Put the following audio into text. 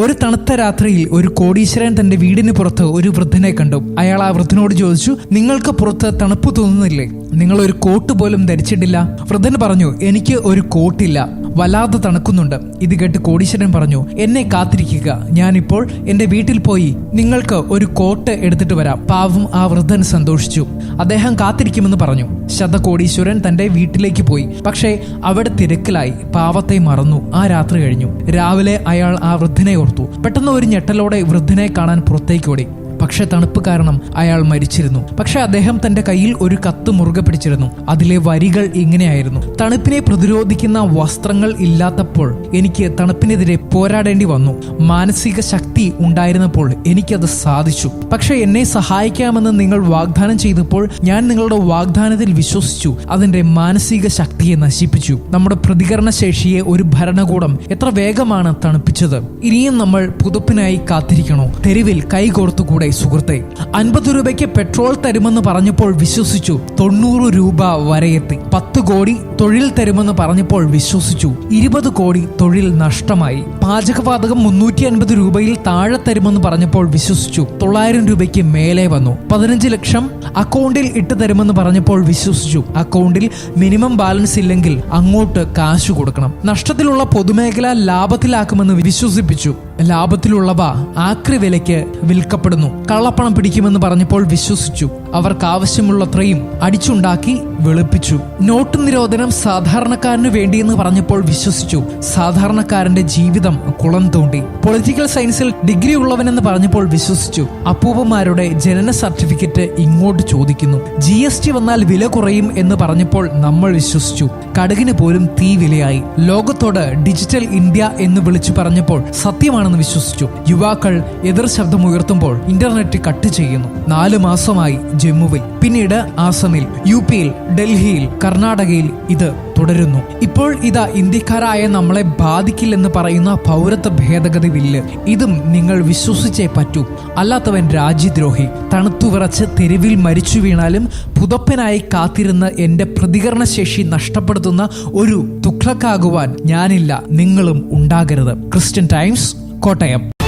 ഒരു തണുത്ത രാത്രിയിൽ ഒരു കോടീശ്വരൻ തന്റെ വീടിന് പുറത്ത് ഒരു വൃദ്ധനെ കണ്ടു. അയാൾ ആ വൃദ്ധനോട് ചോദിച്ചു നിങ്ങൾക്ക് പുറത്ത് തണുപ്പ് തോന്നുന്നില്ലേ? നിങ്ങൾ ഒരു കോട്ട് പോലും ധരിച്ചിട്ടില്ല? വൃദ്ധൻ പറഞ്ഞു എനിക്ക് ഒരു കോട്ടില്ല. വല്ലാതെ തണുക്കുന്നുണ്ട്. ഇത് കേട്ട് കോടീശ്വരൻ പറഞ്ഞു എന്നെ കാത്തിരിക്കുക. ഞാനിപ്പോൾ എന്റെ വീട്ടിൽ പോയി നിങ്ങൾക്ക് ഒരു കോട്ട് എടുത്തിട്ട് വരാം. പാവം ആ വൃദ്ധൻ സന്തോഷിച്ചു. അദ്ദേഹം കാത്തിരിക്കുമെന്ന് പറഞ്ഞു. ശതകോടീശ്വരൻ തന്റെ വീട്ടിലേക്ക് പോയി. പക്ഷേ അവിടെ തിരക്കിലായി. പാവത്തെ മറന്നു. ആ രാത്രി കഴിഞ്ഞു. രാവിലെ അയാൾ ആ വൃദ്ധനെ ഓർത്തു. പെട്ടെന്ന് ഒരു ഞെട്ടലോടെ വൃദ്ധനെ കാണാൻ പുറത്തേക്ക് ഓടി. പക്ഷെ തണുപ്പ് കാരണം അയാൾ മരിച്ചിരുന്നു. പക്ഷെ അദ്ദേഹം തന്റെ കയ്യിൽ ഒരു കത്ത് മുറുകെ പിടിച്ചിരുന്നു. അതിലെ വരികൾ ഇങ്ങനെയായിരുന്നു. തണുപ്പിനെ പ്രതിരോധിക്കുന്ന വസ്ത്രങ്ങൾ ഇല്ലാത്തപ്പോൾ എനിക്ക് തണുപ്പിനെതിരെ പോരാടേണ്ടി വന്നു. മാനസിക ശക്തി ഉണ്ടായിരുന്നപ്പോൾ എനിക്കത് സാധിച്ചു. പക്ഷെ എന്നെ സഹായിക്കാമെന്ന് നിങ്ങൾ വാഗ്ദാനം ചെയ്തപ്പോൾ ഞാൻ നിങ്ങളുടെ വാഗ്ദാനത്തിൽ വിശ്വസിച്ചു. അതിന്റെ മാനസിക ശക്തിയെ നശിപ്പിച്ചു. നമ്മുടെ പ്രതികരണ ശേഷിയെ ഒരു ഭരണകൂടം എത്ര വേഗമാണ് തണുപ്പിച്ചത്? ഇനിയും നമ്മൾ പുതുപ്പിനായി കാത്തിരിക്കണോ? തെരുവിൽ കൈകോർത്തുകൂടെ സുഹൃത്തെ അൻപത് രൂപയ്ക്ക് പെട്രോൾ തരുമെന്ന് പറഞ്ഞപ്പോൾ വിശ്വസിച്ചു. തൊണ്ണൂറ് രൂപ വരെ എത്തി പത്ത് കോടി തൊഴിൽ തരുമെന്ന് പറഞ്ഞപ്പോൾ വിശ്വസിച്ചു. ഇരുപത് കോടി തൊഴിൽ നഷ്ടമായി. പാചകവാതകം മുന്നൂറ്റി അൻപത് രൂപയിൽ താഴെ തരുമെന്ന് പറഞ്ഞപ്പോൾ വിശ്വസിച്ചു. തൊള്ളായിരം രൂപയ്ക്ക് മേലെ വന്നു. പതിനഞ്ച് ലക്ഷം അക്കൗണ്ടിൽ ഇട്ട് തരുമെന്ന് പറഞ്ഞപ്പോൾ വിശ്വസിച്ചു. അക്കൗണ്ടിൽ മിനിമം ബാലൻസ് ഇല്ലെങ്കിൽ അങ്ങോട്ട് കാശ് കൊടുക്കണം. നഷ്ടത്തിലുള്ള പൊതുമേഖല ലാഭത്തിലാക്കുമെന്ന് വിശ്വസിപ്പിച്ചു. ലാഭത്തിലുള്ളവ ആക്രി വിലയ്ക്ക് വിൽക്കപ്പെടുന്നു. കള്ളപ്പണം പിടിക്കുമെന്ന് പറഞ്ഞപ്പോൾ വിശ്വസിച്ചു. അവർക്ക് ആവശ്യമുള്ളത്രയും അടിച്ചുണ്ടാക്കി വെളുപ്പിച്ചു. നോട്ട് നിരോധനം സാധാരണക്കാരന് വേണ്ടിയെന്ന് പറഞ്ഞപ്പോൾ വിശ്വസിച്ചു. സാധാരണക്കാരന്റെ ജീവിതം കുളം തോണ്ടി. പൊളിറ്റിക്കൽ സയൻസിൽ ഡിഗ്രി ഉള്ളവനെന്ന് പറഞ്ഞപ്പോൾ വിശ്വസിച്ചു. അപ്പൂപ്പന്മാരുടെ ജനന സർട്ടിഫിക്കറ്റ് ഇങ്ങോട്ട് ചോദിക്കുന്നു. ജി എസ് ടി വന്നാൽ വില കുറയും എന്ന് പറഞ്ഞപ്പോൾ നമ്മൾ വിശ്വസിച്ചു. കടുകിന് പോലും തീ വിലയായി. ലോകത്തോട് ഡിജിറ്റൽ ഇന്ത്യ എന്ന് വിളിച്ചു പറഞ്ഞപ്പോൾ സത്യമാണെന്ന് വിശ്വസിച്ചു. യുവാക്കൾ എതിർ ശബ്ദം ഉയർത്തുമ്പോൾ ഇന്റർനെറ്റ് കട്ട് ചെയ്യുന്നു. നാലു മാസമായി ജമ്മുവിൽ. പിന്നീട് ആസമിൽ യു പിയിൽ ഡൽഹിയിൽ കർണാടകയിൽ ഇത് തുടരുന്നു. ഇപ്പോൾ ഇതാ ഇന്ത്യക്കാരായ നമ്മളെ ബാധിക്കില്ലെന്ന് പറയുന്ന പൗരത്വ ഭേദഗതി ബില്ല്. ഇതും നിങ്ങൾ വിശ്വസിച്ചേ പറ്റൂ. അല്ലാത്തവൻ രാജ്യദ്രോഹി. തണുത്തു വിറച്ച് തെരുവിൽ മരിച്ചു വീണാലും പുതപ്പനായി കാത്തിരുന്ന് എന്റെ പ്രതികരണശേഷി നഷ്ടപ്പെടുത്തുന്ന ഒരു തുക്ലക്കാകുവാൻ ഞാനില്ല. നിങ്ങളും ഉണ്ടാകരുത്. Christian Times Kottayam.